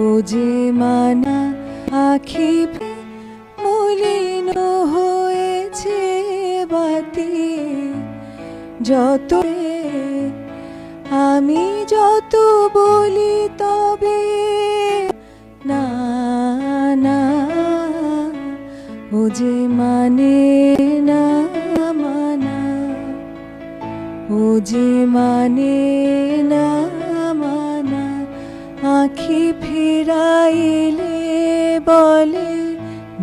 ও যে মানা আখি মলিন হয়েছে বাতি যত আমি যত বলি তবে না না ও যে মানে না মানা ও যে মানে না মানা আখি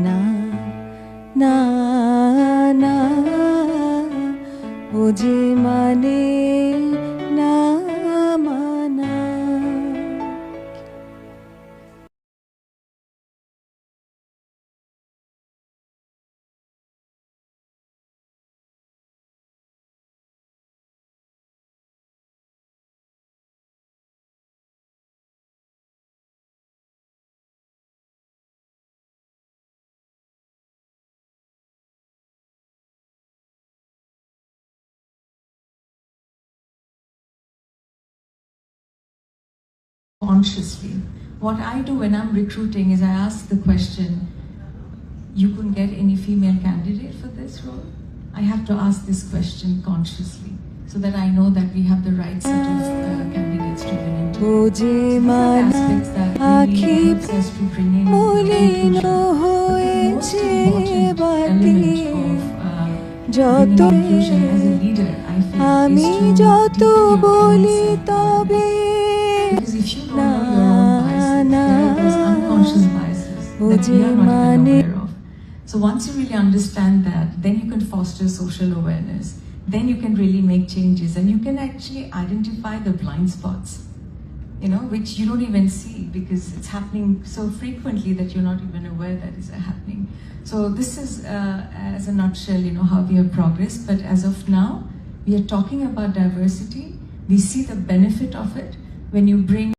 না না না ও যে মানে consciously. What I do when I'm recruiting is I ask the question, you couldn't get any female candidate for this role? I have to ask this question consciously so that I know that we have the right set of uh, candidates to bring into. So these are the aspects that really helps us to bring in inclusion. The most important element of uh, bringing inclusion as a leader, I feel, is to take the that we are not even aware of. So once you really understand that, then you can foster social awareness. Then you can really make changes and you can actually identify the blind spots, you know, which you don't even see because it's happening so frequently that you're not even aware that is happening. So this is, uh, as a nutshell, you know, how we have progressed. But as of now, we are talking about diversity. We see the benefit of it when you bring